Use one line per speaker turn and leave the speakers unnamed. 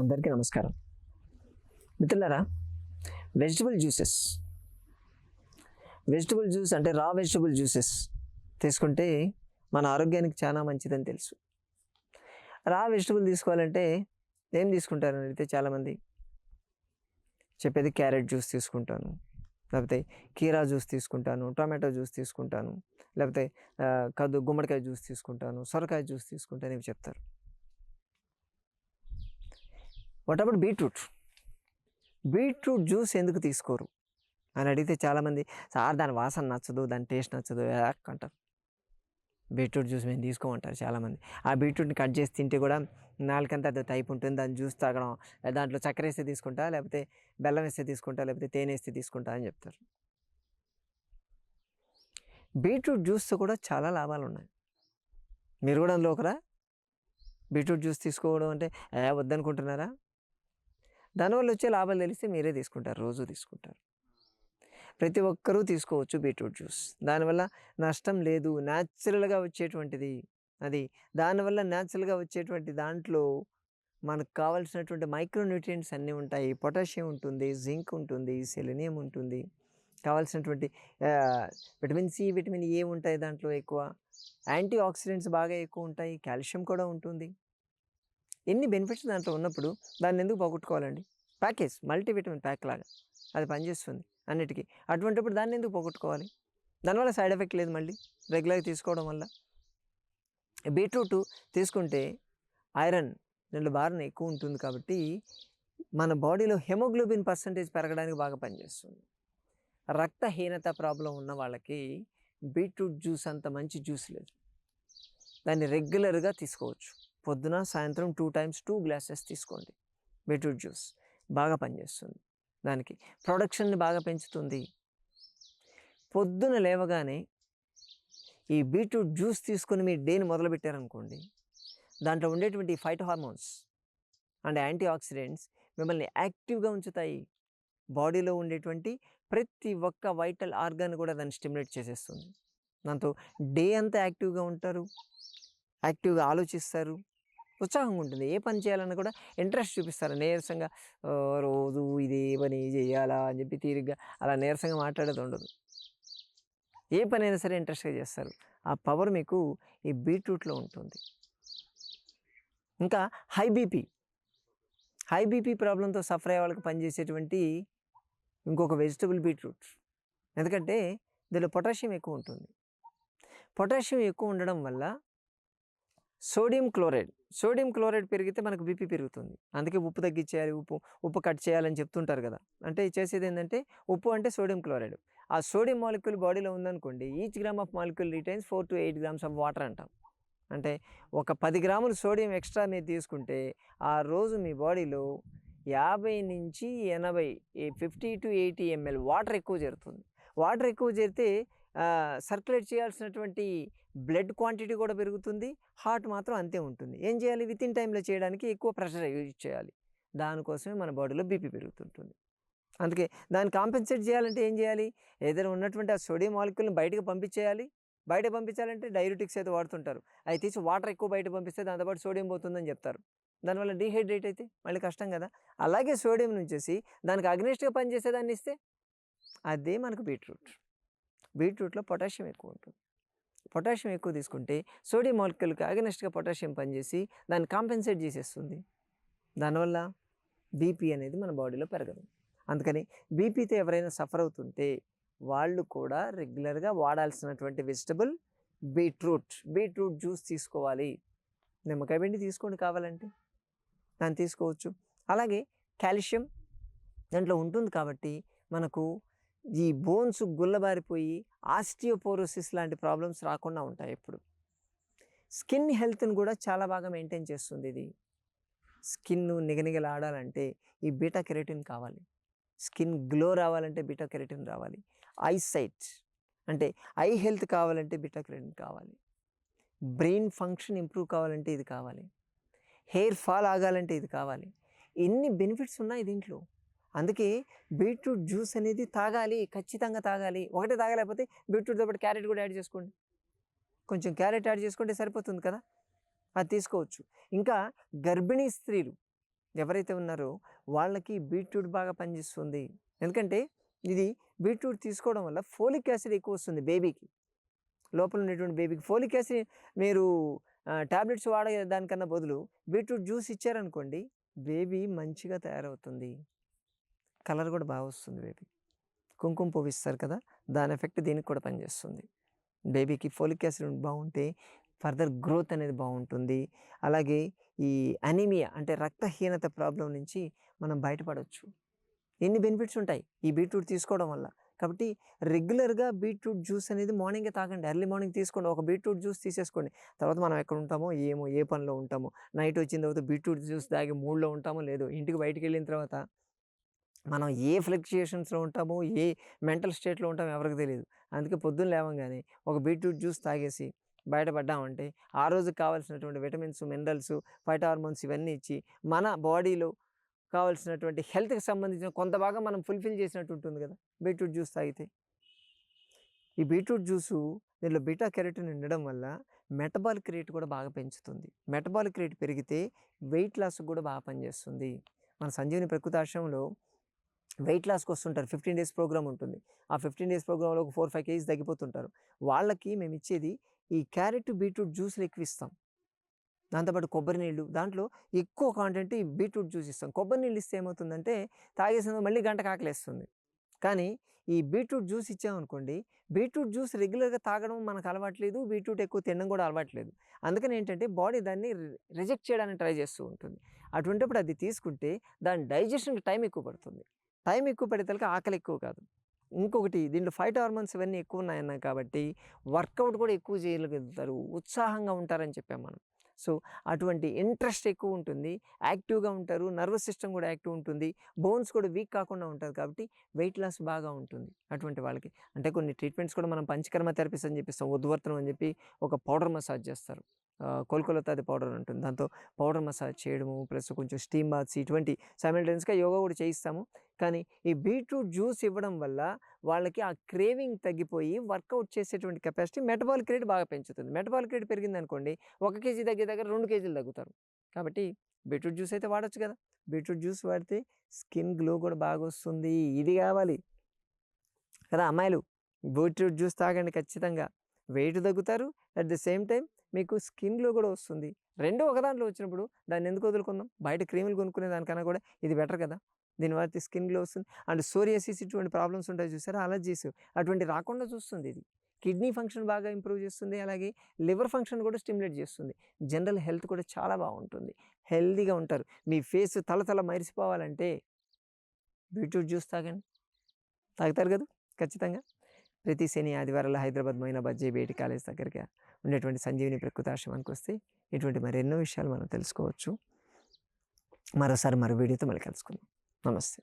అందరికీ నమస్కారం. మిత్రులారా వెజిటబుల్ జ్యూసెస్ వెజిటబుల్ జ్యూస్ అంటే రా వెజిటబుల్ జ్యూసెస్ తీసుకుంటే మన ఆరోగ్యానికి చాలా మంచిదని తెలుసు. రా వెజిటబుల్ తీసుకోవాలంటే ఏం తీసుకుంటారని అడిగితే చాలామంది? చెప్పేది క్యారెట్ జ్యూస్ తీసుకుంటాను లేకపోతే కీరా జ్యూస్ తీసుకుంటాను టొమాటో జ్యూస్ తీసుకుంటాను లేకపోతే కద్దు గుమ్మడికాయ జ్యూస్ తీసుకుంటాను సొరకాయ జ్యూస్ తీసుకుంటాను ఇవి చెప్తారు. What about beetroot? Beetroot juice ఎందుకు తీసుకోరు? అని అడిగితే చాలామంది సార్ దాని వాసన నచ్చదు దాని టేస్ట్ నచ్చదు అంటారు. బీట్రూట్ జ్యూస్ మేము తీసుకోమంటారు చాలామంది. ఆ బీట్రూట్ని కట్ చేసి తింటే కూడా నాలుకంతా అది టైప్ ఉంటుంది. దాన్ని జ్యూస్ తాగడం దాంట్లో చక్కెర వేస్తే తీసుకుంటా లేకపోతే బెల్లం వేస్తే తీసుకుంటా లేకపోతే తేనె వేస్తే తీసుకుంటా అని చెప్తారు. బీట్రూట్ జ్యూస్తో కూడా చాలా లాభాలు ఉన్నాయి. మీరు కూడా అందులో ఒకరా? బీట్రూట్ జ్యూస్ తీసుకోవడం అంటే వద్దనుకుంటున్నారా? దానివల్ల వచ్చే లాభాలు తెలిస్తే మీరే తీసుకుంటారు రోజు తీసుకుంటారు. ప్రతి ఒక్కరూ తీసుకోవచ్చు బీట్రూట్ జ్యూస్. దానివల్ల నష్టం లేదు. న్యాచురల్గా వచ్చేటువంటిది అది. దానివల్ల న్యాచురల్గా వచ్చేటువంటి దాంట్లో మనకు కావాల్సినటువంటి మైక్రోన్యూట్రియంట్స్ అన్నీ ఉంటాయి. పొటాషియం ఉంటుంది జింక్ ఉంటుంది సెలినియం ఉంటుంది. కావాల్సినటువంటి విటమిన్ సి విటమిన్ ఏ ఉంటాయి దాంట్లో ఎక్కువ. యాంటీ ఆక్సిడెంట్స్ బాగా ఎక్కువ ఉంటాయి. కాల్షియం కూడా ఉంటుంది. ఎన్ని బెనిఫిట్స్ దాంట్లో ఉన్నప్పుడు దాన్ని ఎందుకు పోగొట్టుకోవాలండి? ప్యాకేజ్ మల్టీవిటమిన్ ప్యాక్ లాగా అది పనిచేస్తుంది అన్నిటికీ. అటువంటిప్పుడు దాన్ని ఎందుకు పోగొట్టుకోవాలి? దానివల్ల సైడ్ ఎఫెక్ట్ లేదు మళ్ళీ రెగ్యులర్గా తీసుకోవడం వల్ల. బీట్రూట్ తీసుకుంటే ఐరన్ రెండు బారన్ ఎక్కువ ఉంటుంది కాబట్టి మన బాడీలో హెమోగ్లోబిన్ పర్సంటేజ్ పెరగడానికి బాగా పనిచేస్తుంది. రక్తహీనత ప్రాబ్లం ఉన్న వాళ్ళకి బీట్రూట్ జ్యూస్ అంత మంచి జ్యూస్ లేదు. దాన్ని రెగ్యులర్గా తీసుకోవచ్చు. పొద్దున సాయంత్రం టూ టైమ్స్ టూ గ్లాసెస్ తీసుకోండి. బీట్రూట్ జ్యూస్ బాగా పనిచేస్తుంది. దానికి ప్రొడక్షన్ని బాగా పెంచుతుంది. పొద్దున లేవగానే ఈ బీట్రూట్ జ్యూస్ తీసుకొని మీ డేని మొదలుపెట్టారనుకోండి దాంట్లో ఉండేటువంటి fight hormones and antioxidants మిమ్మల్ని యాక్టివ్గా ఉంచుతాయి. బాడీలో ఉండేటువంటి ప్రతి ఒక్క వైటల్ ఆర్గాన్ కూడా దాన్ని స్టిమ్యులేట్ చేసేస్తుంది. దాంతో డే అంతా యాక్టివ్గా ఉంటారు యాక్టివ్గా ఆలోచిస్తారు. ఉత్సాహంగా ఉంటుంది. ఏ పని చేయాలన్నా కూడా ఇంట్రెస్ట్ చూపిస్తారు. నీరసంగా రోజు ఇదే పని చేయాలా? అని చెప్పి తీరిగ్గా అలా నీరసంగా మాట్లాడేది ఉండదు. ఏ పని అయినా సరే ఇంట్రెస్ట్గా చేస్తారు. ఆ పవర్ మీకు ఈ బీట్రూట్లో ఉంటుంది. ఇంకా హై బీపీ హై బీపీ ప్రాబ్లంతో సఫర్ అయ్యే వాళ్ళకి పనిచేసేటువంటి ఇంకొక వెజిటబుల్ బీట్రూట్. ఎందుకంటే దీనిలో పొటాషియం ఎక్కువ ఉంటుంది. పొటాషియం ఎక్కువ ఉండడం వల్ల సోడియం క్లోరైడ్. సోడియం క్లోరైడ్ పెరిగితే మనకు బీపీ పెరుగుతుంది. అందుకే ఉప్పు తగ్గించేయాలి ఉప్పు ఉప్పు కట్ చేయాలని చెప్తుంటారు కదా! అంటే చేసేది ఏంటంటే ఉప్పు అంటే సోడియం క్లోరైడ్. ఆ సోడియం మాలిక్యూల్ బాడీలో ఉందనుకోండి each gram of molecule retains four to eight grams of water అంటాం. అంటే ఒక పది గ్రాములు సోడియం ఎక్స్ట్రా మీరు తీసుకుంటే ఆ రోజు మీ బాడీలో యాభై నుంచి ఎనభై fifty to eighty ML water ఎక్కువ చేరుతుంది. వాటర్ ఎక్కువ చేరితే సర్క్యులేట్ చేయాల్సినటువంటి బ్లడ్ క్వాంటిటీ కూడా పెరుగుతుంది. హార్ట్ మాత్రం అంతే ఉంటుంది. ఏం చేయాలి? విత్ ఇన్ టైంలో చేయడానికి ఎక్కువ ప్రెషర్ యూజ్ చేయాలి. దానికోసమే మన బాడీలో బీపీ పెరుగుతుంటుంది. అందుకే దాన్ని కాంపెన్సేట్ చేయాలంటే ఏం చేయాలి? ఏదైనా ఉన్నటువంటి ఆ సోడియం మాలిక్యూల్ని బయటకు పంపించేయాలి. బయట పంపించాలంటే డైరెటిక్స్ అయితే వాడుతుంటారు. అవి తీసి వాటర్ ఎక్కువ బయట పంపిస్తే దాంతోపాటు సోడియం పోతుందని చెప్తారు. దానివల్ల డీహైడ్రేట్ అయితే మళ్ళీ కష్టం కదా! అలాగే సోడియం నుంచేసి దానికి అగ్నిస్ట్గా పనిచేసేదాన్ని ఇస్తే అదే మనకు బీట్రూట్. బీట్రూట్లో పొటాషియం ఎక్కువ ఉంటుంది పొటాషియం ఎక్కువ తీసుకుంటే సోడియం మాలిక్యూల్కి అగనెస్ట్గా పొటాషియం పనిచేసి దాన్ని కాంపెన్సేట్ చేసేస్తుంది. దానివల్ల బీపీ అనేది మన బాడీలో పెరగదు. అందుకని బీపీతో ఎవరైనా సఫర్ అవుతుంటే వాళ్ళు కూడా రెగ్యులర్గా వాడాల్సినటువంటి వెజిటబుల్ బీట్రూట్ బీట్రూట్ జ్యూస్ తీసుకోవాలి. నిమ్మకాయ పిండి తీసుకోండి కావాలంటే. దాన్ని తీసుకోవచ్చు. అలాగే కాల్షియం దాంట్లో ఉంటుంది కాబట్టి మనకు ఈ బోన్స్ గుల్లబారిపోయి ఆస్టియోపోరోసిస్ లాంటి ప్రాబ్లమ్స్ రాకుండా ఉంటాయి ఎప్పుడు. స్కిన్ హెల్త్ని కూడా చాలా బాగా మెయింటైన్ చేస్తుంది ఇది. స్కిన్ నిగనిగలాడాలంటే ఈ బీటా కెరటిన్ కావాలి. స్కిన్ గ్లో రావాలంటే బీటా కెరటిన్ రావాలి. ఐ సైట్ అంటే ఐ హెల్త్ కావాలంటే బీటా కెరటిన్ కావాలి. బ్రెయిన్ ఫంక్షన్ ఇంప్రూవ్ కావాలంటే ఇది కావాలి. హెయిర్ ఫాల్ ఆగాలంటే ఇది కావాలి. ఎన్ని బెనిఫిట్స్ ఉన్నాయి దీంట్లో? అందుకే బీట్రూట్ జ్యూస్ అనేది తాగాలి ఖచ్చితంగా తాగాలి. ఒకటే తాగలేకపోతే బీట్రూట్తో పాటు క్యారెట్ కూడా యాడ్ చేసుకోండి. కొంచెం క్యారెట్ యాడ్ చేసుకుంటే సరిపోతుంది కదా? అది తీసుకోవచ్చు. ఇంకా గర్భిణీ స్త్రీలు ఎవరైతే ఉన్నారో వాళ్ళకి బీట్రూట్ బాగా పనిచేస్తుంది. ఎందుకంటే ఇది బీట్రూట్ తీసుకోవడం వల్ల ఫోలిక్ యాసిడ్ ఎక్కువ వస్తుంది బేబీకి. లోపల ఉన్నటువంటి బేబీకి ఫోలిక్ యాసిడ్ మీరు టాబ్లెట్స్ వాడే దానికన్నా బదులు బీట్రూట్ జ్యూస్ ఇచ్చారనుకోండి బేబీ మంచిగా తయారవుతుంది. కలర్ కూడా బాగా వస్తుంది బేబీ. కుంకుమ పువ్వు ఇస్తారు కదా దాని ఎఫెక్ట్ దీనికి కూడా పనిచేస్తుంది బేబీకి ఫోలిక్ యాసిడ్ బాగుంటే ఫర్దర్ గ్రోత్ అనేది బాగుంటుంది. అలాగే ఈ అనీమియా అంటే రక్తహీనత ప్రాబ్లం నుంచి మనం బయటపడవచ్చు ఎన్ని బెనిఫిట్స్ ఉంటాయి? ఈ బీట్రూట్ తీసుకోవడం వల్ల. కాబట్టి రెగ్యులర్గా బీట్రూట్ జ్యూస్ అనేది మార్నింగే తాగండి. ఎర్లీ మార్నింగ్ తీసుకోండి. ఒక బీట్రూట్ జ్యూస్ తీసేసుకోండి. తర్వాత మనం ఎక్కడ ఉంటామో ఏమో ఏ పనిలో ఉంటామో. నైట్ వచ్చిన తర్వాత బీట్రూట్ జ్యూస్ తాగి మూడ్లో ఉంటామో లేదో ఇంటికి బయటికి వెళ్ళిన తర్వాత మనం ఏ ఫ్లక్చుయేషన్స్లో ఉంటామో ఏ మెంటల్ స్టేట్లో ఉంటామో ఎవరికి తెలియదు అందుకే పొద్దున్న లేవగానే ఒక బీట్రూట్ జ్యూస్ తాగేసి బయటపడ్డామంటే ఆ రోజు కావాల్సినటువంటి విటమిన్స్ మినరల్స్ ఫైట్ హార్మోన్స్ ఇవన్నీ ఇచ్చి మన బాడీలో కావాల్సినటువంటి హెల్త్కి సంబంధించిన కొంత భాగం మనం ఫుల్ఫిల్ చేసినట్టు ఉంటుంది కదా బీట్రూట్ జ్యూస్ తాగితే. ఈ బీట్రూట్ జ్యూసు దీనిలో బీటా కెరటిన్ ఉండడం వల్ల మెటబాలిక్ రేట్ కూడా బాగా పెంచుతుంది. మెటబాలిక్ రేట్ పెరిగితే వెయిట్ లాస్ కూడా బాగా పనిచేస్తుంది. మన సంజీవని ప్రకృతాశ్రమంలో వెయిట్ లాస్కి వస్తుంటారు. ఫిఫ్టీన్ డేస్ ప్రోగ్రామ్ ఉంటుంది. ఆ ఫిఫ్టీన్ డేస్ ప్రోగ్రాంలో ఒక ఫోర్ ఫైవ్ కేజీస్ తగ్గిపోతుంటారు. వాళ్ళకి మేము ఇచ్చేది ఈ క్యారెట్ బీట్రూట్ జ్యూస్లు ఎక్కువ ఇస్తాం. దాంతోపాటు కొబ్బరి నీళ్ళు. దాంట్లో ఎక్కువ కాంటెంట్ ఈ బీట్రూట్ జ్యూస్ ఇస్తాం. కొబ్బరి నీళ్ళు ఇస్తే ఏమవుతుందంటే తాగేసిన మళ్ళీ గంట కాకలేస్తుంది. కానీ ఈ బీట్రూట్ జ్యూస్ ఇచ్చామనుకోండి బీట్రూట్ జ్యూస్ రెగ్యులర్గా తాగడం మనకు అలవాట్లేదు బీట్రూట్ ఎక్కువ తినడం కూడా అలవాట్లేదు అందుకని ఏంటంటే బాడీ దాన్ని రిజెక్ట్ చేయడానికి ట్రై చేస్తూ ఉంటుంది. అటువంటిప్పుడు అది తీసుకుంటే దాని డైజెషన్కి టైం ఎక్కువ పడుతుంది. టైం ఎక్కువ పడేతలకి ఆకలి ఎక్కువ కాదు. ఇంకొకటి దీంట్లో ఫైట్ హార్మోన్స్ ఇవన్నీ ఎక్కువ ఉన్నాయన్న కాబట్టి వర్కౌట్ కూడా ఎక్కువ చేయగలుగుతారు. ఉత్సాహంగా ఉంటారని చెప్పాం మనం. సో అటువంటి ఇంట్రెస్ట్ ఎక్కువ ఉంటుంది. యాక్టివ్గా ఉంటారు. నర్వస్ సిస్టమ్ కూడా యాక్టివ్ ఉంటుంది. బోన్స్ కూడా వీక్ కాకుండా ఉంటుంది కాబట్టి వెయిట్ లాస్ బాగా ఉంటుంది అటువంటి వాళ్ళకి. అంటే కొన్ని ట్రీట్మెంట్స్ కూడా మనం పంచకర్మ థెరపీస్ అని చెప్పిస్తాం. ఉద్వర్తనం అని చెప్పి ఒక పౌడర్ మసాజ్ చేస్తారు. కోల్కొలతాది పౌడర్ ఉంటుంది. దాంతో పౌడర్ మసాజ్ చేయడము ప్లస్ కొంచెం స్టీమ్ బాత్స్ ఇటువంటి సైమిల్టైన్స్గా యోగా కూడా చేయిస్తాము. కానీ ఈ బీట్రూట్ జ్యూస్ ఇవ్వడం వల్ల వాళ్ళకి ఆ క్రేవింగ్ తగ్గిపోయి వర్కౌట్ చేసేటువంటి కెపాసిటీ మెటబాలిక్ రేట్ బాగా పెంచుతుంది. మెటబాలిక్ రేట్ పెరిగింది అనుకోండి ఒక కేజీ తగ్గే దగ్గర రెండు కేజీలు తగ్గుతారు. కాబట్టి బీట్రూట్ జ్యూస్ అయితే వాడచ్చు కదా! బీట్రూట్ జ్యూస్ వాడితే స్కిన్ గ్లో కూడా బాగా వస్తుంది. ఇది కావాలి కదా! అమ్మాయిలు బీట్రూట్ జ్యూస్ తాగండి ఖచ్చితంగా. వెయిట్ తగ్గుతారు. అట్ ది సేమ్ టైం మీకు స్కిన్లో కూడా వస్తుంది. రెండో ఒక దాంట్లో వచ్చినప్పుడు దాన్ని ఎందుకు వదులుకుందాం? బయట క్రీములు కొనుక్కునే దానికన్నా కూడా ఇది బెటర్ కదా! దీని వాటి స్కిన్ గ్లో వస్తుంది. అండ్ సోరియాసిస్ ఇటువంటి ప్రాబ్లమ్స్ ఉంటాయి చూసారా? అలర్జీస్ అటువంటి రాకుండా చూస్తుంది ఇది. కిడ్నీ ఫంక్షన్ బాగా ఇంప్రూవ్ చేస్తుంది. అలాగే లివర్ ఫంక్షన్ కూడా స్టిమ్యులేట్ చేస్తుంది. జనరల్ హెల్త్ కూడా చాలా బాగుంటుంది. హెల్తీగా ఉంటారు. మీ ఫేస్ తల తల మరిసిపోవాలంటే బీట్రూట్ జ్యూస్ తాగండి. తాగుతారు కదా! ఖచ్చితంగా. ప్రతి శని ఆదివారాల హైదరాబాద్ మైనాబాద్ జేబీఐటి కాలేజ్ దగ్గరగా ఉండేటువంటి సంజీవిని ప్రకృతాశ్రమానికి వస్తే ఇటువంటి మరెన్నో విషయాలు మనం తెలుసుకోవచ్చు. మరోసారి మరో వీడియోతో మళ్ళీ కలుసుకుందాం. నమస్తే.